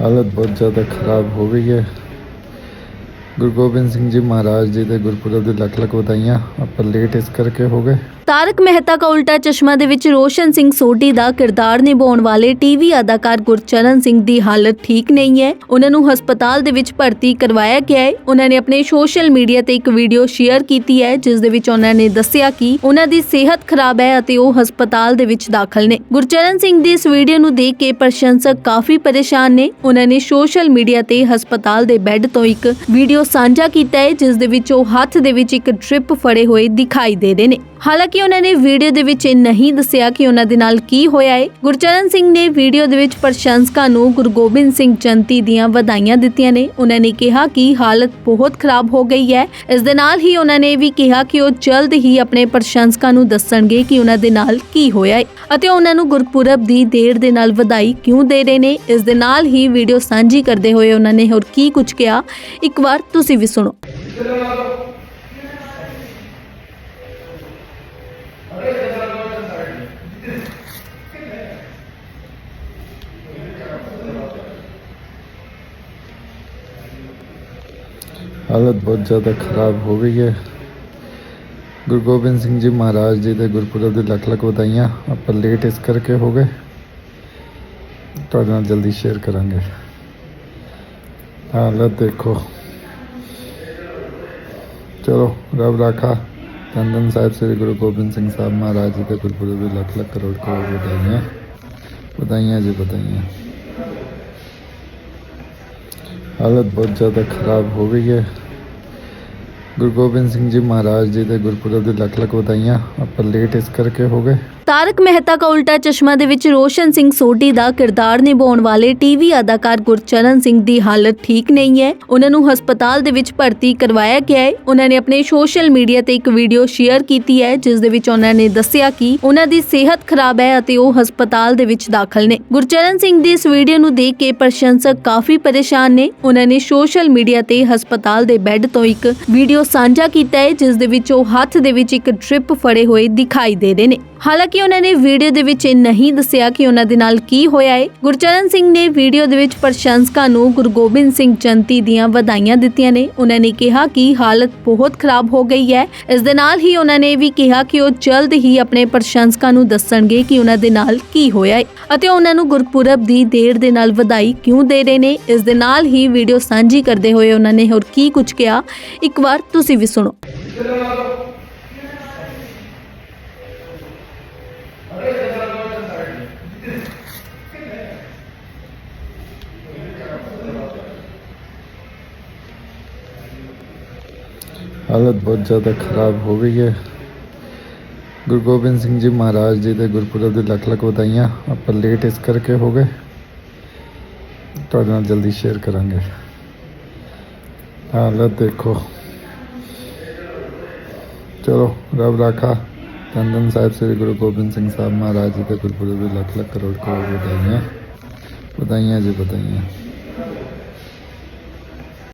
ਹਾਲਤ ਬਹੁਤ ਜ਼ਿਆਦਾ ਖਰਾਬ ਹੋ ਗਈ ਹੈ। ਗੁਰੂ ਗੋਬਿੰਦ ਸਿੰਘ ਜੀ ਮਹਾਰਾਜ ਜੀ ਦੇ ਗੁਰਪੁਰਬ ਦੀ ਲੱਖ ਲੱਖ ਵਧਾਈਆਂ। ਆਪਾਂ ਲੇਟ ਇਸ ਕਰਕੇ ਹੋ ਗਏ। ਤਾਰਕ ਮਹਿਤਾ ਕਾ ਉਲਟਾ ਚਸ਼ਮਾ ਦੇ ਵਿੱਚ ਰੋਸ਼ਨ ਸਿੰਘ ਸੋਢੀ ਦਾ ਕਿਰਦਾਰ ਨਿਭਾਉਣ ਵਾਲੇ ਟੀਵੀ ਅਦਾਕਾਰ ਗੁਰਚਰਨ ਸਿੰਘ ਦੀ ਹਾਲਤ ਠੀਕ ਨਹੀਂ ਹੈ। ਉਹਨਾਂ ਨੂੰ ਹਸਪਤਾਲ ਦੇ ਵਿੱਚ ਭਰਤੀ ਕਰਵਾਇਆ ਗਿਆ ਹੈ। ਉਹਨਾਂ ਨੇ ਆਪਣੇ ਸੋਸ਼ਲ ਮੀਡੀਆ ਤੇ ਇੱਕ ਵੀਡੀਓ ਸ਼ੇਅਰ ਕੀਤੀ ਹੈ, ਜਿਸ ਦੇ ਵਿੱਚ ਉਹਨਾਂ ਨੇ ਦੱਸਿਆ ਕਿ ਉਹਨਾਂ ਦੀ ਸਿਹਤ ਖਰਾਬ ਹੈ ਅਤੇ ਉਹ ਹਸਪਤਾਲ ਦੇ ਵਿੱਚ ਦਾਖਲ ਨੇ। ਗੁਰਚਰਨ ਸਿੰਘ ਦੀ ਇਸ ਵੀਡੀਓ ਨੂੰ ਦੇਖ ਕੇ ਪ੍ਰਸ਼ੰਸਕ ਕਾਫੀ ਪਰੇਸ਼ਾਨ ਨੇ। ਉਹਨਾਂ ਨੇ ਸੋਸ਼ਲ ਮੀਡੀਆ ਤੇ ਹਸਪਤਾਲ ਦੇ ਬੈੱਡ ਤੋਂ ਇੱਕ ਵੀਡੀਓ ਸਾਂਝਾ ਕੀਤਾ ਹੈ, ਜਿਸ ਦੇ ਵਿੱਚ ਉਹ ਹੱਥ ਦੇ ਵਿੱਚ ਇੱਕ ਡ੍ਰਿਪ ਫੜੇ ਹੋਏ ਦਿਖਾਈ ਦੇ ਰਹੇ ਨੇ। ਹਾਲਾਂਕਿ ਉਹਨਾਂ ਨੇ ਵੀਡੀਓ ਦੇ ਵਿੱਚ ਇਹ ਨਹੀਂ ਦੱਸਿਆ ਕਿ ਉਹਨਾਂ ਦੇ ਨਾਲ ਕੀ ਹੋਇਆ ਹੈ। ਗੁਰਚਰਨ ਸਿੰਘ ਨੇ ਵੀਡੀਓ ਦੇ ਵਿੱਚ ਪ੍ਰਸ਼ੰਸਕਾਂ ਨੂੰ ਗੁਰੂ ਗੋਬਿੰਦ ਸਿੰਘ ਜਯੰਤੀ ਦੀਆਂ ਵਧਾਈਆਂ ਦਿੱਤੀਆਂ ਨੇ। ਉਹਨਾਂ ਨੇ ਕਿਹਾ ਕਿ ਹਾਲਤ ਬਹੁਤ ਖਰਾਬ ਹੋ ਗਈ ਹੈ। ਇਸ ਦੇ ਨਾਲ ਹੀ ਉਹਨਾਂ ਨੇ ਇਹ ਵੀ ਕਿਹਾ ਕਿ ਉਹ ਜਲਦ ਹੀ ਆਪਣੇ ਪ੍ਰਸ਼ੰਸਕਾਂ ਨੂੰ ਦੱਸਣਗੇ ਕਿ ਉਹਨਾਂ ਦੇ ਨਾਲ ਕੀ ਹੋਇਆ ਹੈ ਅਤੇ ਉਹਨਾਂ ਨੂੰ ਗੁਰਪੁਰਬ ਦੀ ਦੇਰ ਦੇ ਨਾਲ ਵਧਾਈ ਕਿਉਂ ਦੇ ਰਹੇ ਨੇ। ਇਸ ਦੇ ਨਾਲ ਹੀ ਵੀਡੀਓ ਸਾਂਝੀ ਕਰਦੇ ਹੋਏ ਉਹਨਾਂ ਨੇ ਹੋਰ ਕੀ ਕੁਝ ਕਿਹਾ। ਇੱਕ ਵਾਰ ਤੁਸੀਂ ਵੀ ਸੁਣੋ। ਹਾਲਤ ਬਹੁਤ ਜ਼ਿਆਦਾ ਖਰਾਬ ਹੋ ਗਈ ਹੈ ਗੁਰੂ ਗੋਬਿੰਦ ਸਿੰਘ ਜੀ ਮਹਾਰਾਜ ਜੀ ਦੇ ਗੁਰਪੁਰਬ ਦੀ ਲੱਖ ਲੱਖ ਵਧਾਈਆਂ ਆਪਾਂ ਲੇਟ ਇਸ ਕਰਕੇ ਹੋ ਗਏ ਤੁਹਾਡੇ ਨਾਲ ਜਲਦੀ ਸ਼ੇਅਰ ਕਰਾਂਗੇ ਹਾਲਤ ਦੇਖੋ ਚਲੋ ਰੱਬ ਰਾਖਾ ਚੰਦਨ ਸਾਹਿਬ ਸ੍ਰੀ ਗੁਰੂ ਗੋਬਿੰਦ ਸਿੰਘ ਸਾਹਿਬ ਮਹਾਰਾਜ ਜੀ ਦੇ ਗੁਰਪੁਰਬ ਦੀ ਲੱਖ ਲੱਖ ਕਰੋੜ ਕਰੋੜ ਵਧਾਈਆਂ ਵਧਾਈਆਂ ਜੀ ਵਧਾਈਆਂ ਹਾਲਤ ਬਹੁਤ ਜ਼ਿਆਦਾ ਖਰਾਬ ਹੋ ਗਈ ਹੈ। ਗੁਰੂ ਗੋਬਿੰਦ ਸਿੰਘ ਜੀ ਮਹਾਰਾਜ ਜੀ ਦੇ ਗੁਰਪੁਰਬ ਦੀ ਲੱਖ ਲੱਖ ਵਧਾਈਆਂ। ਆਪਾਂ ਲੇਟ ਇਸ ਕਰਕੇ ਹੋ ਗਏ। ਤਾਰਕ ਮਹਿਤਾ ਕਾ ਉਲਟਾ ਚਸ਼ਮਾ ਦੇ ਵਿੱਚ ਰੋਸ਼ਨ ਸਿੰਘ ਸੋਢੀ ਦਾ ਕਿਰਦਾਰ ਨਿਭਾਉਣ ਵਾਲੇ ਟੀਵੀ ਅਦਾਕਾਰ ਗੁਰਚਰਨ ਸਿੰਘ ਦੀ ਹਾਲਤ ਠੀਕ ਨਹੀਂ ਹੈ। ਉਹਨਾਂ ਨੂੰ ਹਸਪਤਾਲ ਦੇ ਵਿੱਚ ਭਰਤੀ ਕਰਵਾਇਆ ਗਿਆ ਹੈ। ਉਹਨਾਂ ਨੇ ਆਪਣੇ ਸੋਸ਼ਲ ਮੀਡੀਆ ਤੇ ਇੱਕ ਵੀਡੀਓ ਸ਼ੇਅਰ ਕੀਤੀ ਹੈ, ਜਿਸ ਦੇ ਵਿੱਚ ਉਹਨਾਂ ਨੇ ਦੱਸਿਆ ਕਿ ਉਹਨਾਂ ਦੀ ਸਿਹਤ ਖਰਾਬ ਹੈ ਅਤੇ ਉਹ ਹਸਪਤਾਲ ਦੇ ਵਿੱਚ ਦਾਖਲ ਨੇ। ਗੁਰਚਰਨ ਸਿੰਘ ਦੀ ਇਸ ਵੀਡੀਓ ਨੂੰ ਦੇਖ ਕੇ ਪ੍ਰਸ਼ੰਸਕ ਕਾਫੀ ਪਰੇਸ਼ਾਨ ਨੇ। ਉਹਨਾਂ ਨੇ ਸੋਸ਼ਲ ਮੀਡੀਆ ਤੇ ਹਸਪਤਾਲ ਦੇ ਬੈੱਡ ਤੋਂ ਇੱਕ ਵੀਡੀਓ ਸਾਂਝਾ ਕੀਤਾ ਹੈ, ਜਿਸ ਦੇ ਵਿੱਚ ਉਹ ਹੱਥ ਦੇ ਵਿੱਚ ਇੱਕ ਡ੍ਰਿਪ ਫੜੇ ਹੋਏ ਦਿਖਾਈ ਦੇ ਰਹੇ ਨੇ। ਹਾਲਾਂਕਿ ਉਹਨਾਂ ਨੇ ਵੀਡੀਓ ਦੇ ਵਿੱਚ ਇਹ ਨਹੀਂ ਦੱਸਿਆ ਕਿ ਉਹਨਾਂ ਦੇ ਨਾਲ ਕੀ ਹੋਇਆ ਹੈ। ਗੁਰਚਰਨ ਸਿੰਘ ਨੇ ਵੀਡੀਓ ਦੇ ਵਿੱਚ ਪ੍ਰਸ਼ੰਸਕਾਂ ਨੂੰ ਗੁਰੂ ਗੋਬਿੰਦ ਸਿੰਘ ਜਯੰਤੀ ਦੀਆਂ ਵਧਾਈਆਂ ਦਿੱਤੀਆਂ ਨੇ। ਉਹਨਾਂ ਨੇ ਕਿਹਾ ਕਿ ਹਾਲਤ ਬਹੁਤ ਖਰਾਬ ਹੋ ਗਈ ਹੈ। ਇਸ ਦੇ ਨਾਲ ਹੀ ਉਹਨਾਂ ਨੇ ਇਹ ਵੀ ਕਿਹਾ ਕਿ ਉਹ ਜਲਦ ਹੀ ਆਪਣੇ ਪ੍ਰਸ਼ੰਸਕਾਂ ਨੂੰ ਦੱਸਣਗੇ ਕਿ ਉਹਨਾਂ ਦੇ ਨਾਲ ਕੀ ਹੋਇਆ ਹੈ ਅਤੇ ਉਹਨਾਂ ਨੂੰ ਗੁਰਪੁਰਬ ਦੀ ਦੇਰ ਦੇ ਨਾਲ ਵਧਾਈ ਕਿਉਂ ਦੇ ਰਹੇ ਨੇ। ਇਸ ਦੇ ਨਾਲ ਹੀ ਵੀਡੀਓ ਸਾਂਝੀ ਕਰਦੇ ਹੋਏ ਉਹਨਾਂ ਨੇ ਹੋਰ ਕੀ ਕੁਝ ਕਿਹਾ। ਇੱਕ ਵਾਰ ਤੁਸੀਂ ਵੀ ਸੁਣੋ। ਹਾਲਤ ਬਹੁਤ ਜ਼ਿਆਦਾ ਖਰਾਬ ਹੋ ਗਈ ਹੈ ਗੁਰੂ ਗੋਬਿੰਦ ਸਿੰਘ ਜੀ ਮਹਾਰਾਜ ਜੀ ਦੇ ਗੁਰਪੁਰਬ ਦੀ ਲੱਖ ਲੱਖ ਵਧਾਈਆਂ ਆਪਾਂ ਲੇਟ ਇਸ ਕਰਕੇ ਹੋ ਗਏ ਤੁਹਾਡੇ ਨਾਲ ਜਲਦੀ ਸ਼ੇਅਰ ਕਰਾਂਗੇ ਹਾਲਤ ਦੇਖੋ ਚਲੋ ਰੱਬ ਰਾਖਾ ਚੰਦਨ ਸਾਹਿਬ ਸ੍ਰੀ ਗੁਰੂ ਗੋਬਿੰਦ ਸਿੰਘ ਸਾਹਿਬ ਮਹਾਰਾਜ ਜੀ ਦੇ ਗੁਰਪੁਰਬ ਦੀ ਲੱਖ ਲੱਖ ਕਰੋੜ ਕਰੋੜ ਵਧਾਈਆਂ ਵਧਾਈਆਂ ਜੀ ਵਧਾਈਆਂ